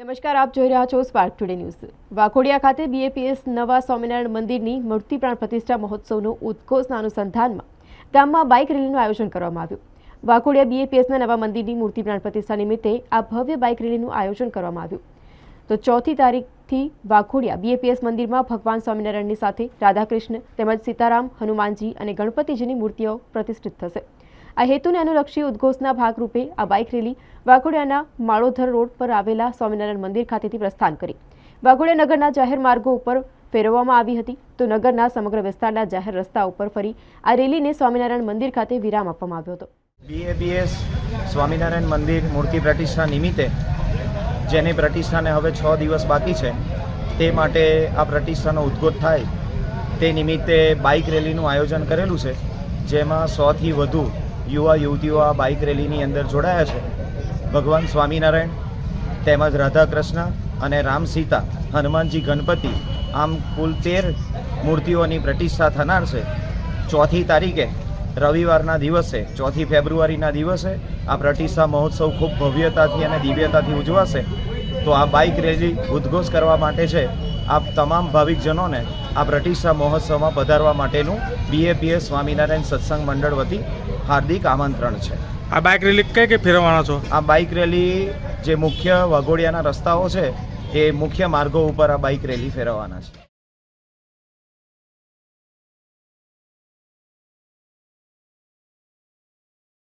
નમસ્કાર, આપ જોઈ રહ્યા છો સ્પાર્ક ટુડે ન્યૂઝ વાઘોડિયા ખાતે બીએપીએસ નવા સ્વામિનારાયણ મંદિરની મૂર્તિ પ્રાણ પ્રતિષ્ઠા મહોત્સવનો ઉદ્ઘોષના અનુસંધાનમાં ગામમાં બાઇક રેલીનું આયોજન કરવામાં આવ્યું. વાઘોડિયા બીએપીએસના નવા મંદિરની મૂર્તિ પ્રાણ પ્રતિષ્ઠા નિમિત્તે આ ભવ્ય બાઇક રેલીનું આયોજન કરવામાં આવ્યું. તો ચોથી તારીખથી વાઘોડિયા બીએપીએસ મંદિરમાં ભગવાન સ્વામિનારાયણની સાથે રાધાકૃષ્ણ તેમજ સીતારામ, હનુમાનજી અને ગણપતિજીની મૂર્તિઓ પ્રતિષ્ઠિત થશે. આ હેતુને અનુલક્ષી ઉદ્ઘોષના ભાગરૂપે આ બાઇક રેલી વાઘોડિયાના માળોધર રોડ પર આવેલા સ્વામિનારાયણ મંદિર ખાતેથી પ્રસ્થાન કરી. વાઘોડિયા નગરના જાહેર માર્ગો ઉપર ફેરવવામાં આવી હતી, તો નગરના સમગ્ર વિસ્તારના જાહેર રસ્તા ઉપર ફરી આ રેલીને સ્વામિનારાયણ મંદિર ખાતે વિરામ આપવામાં આવ્યો હતો. બીએબીએસ સ્વામિનારાયણ મંદિર મૂર્તિ પ્રતિષ્ઠા નિમિત્તે, જેની પ્રતિષ્ઠાને હવે છ દિવસ બાકી છે, તે માટે આ પ્રતિષ્ઠાનો ઉદ્ઘોત થાય. તે નિમિત્તે બાઇક રેલીનું આયોજન કરેલું છે, જેમાં સોથી વધુ યુવા, યુવતીઓ આ બાઇક રેલીની અંદર જોડાયા છે. ભગવાન સ્વામિનારાયણ તેમજ રાધા કૃષ્ણ અને રામ સીતા, હનુમાનજી, ગણપતિ, આમ કુલ તેર મૂર્તિઓની પ્રતિષ્ઠા થનાર છે. ચોથી તારીખે રવિવારના દિવસે, ચોથી ફેબ્રુઆરીના દિવસે આ પ્રતિષ્ઠા મહોત્સવ ખૂબ ભવ્યતાથી અને દિવ્યતાથી ઉજવાશે. તો આ બાઇક રેલી ઉદ્ઘોષ કરવા માટે છે. આપ તમામ ભાવિકજનોને આ પ્રતિષ્ઠા મહોત્સવમાં પધારવા માટેનું બીએપીએ સ્વામિનારાયણ સત્સંગ મંડળ વતી હાર્દિક આમંત્રણ છે. આ બાઇક રેલી કઈ કઈ ફેરવવાના છો? આ બાઇક રેલી જે મુખ્ય વાઘોડિયાના રસ્તાઓ છે એ મુખ્ય માર્ગો ઉપર આ બાઇક રેલી ફેરવવાના છે.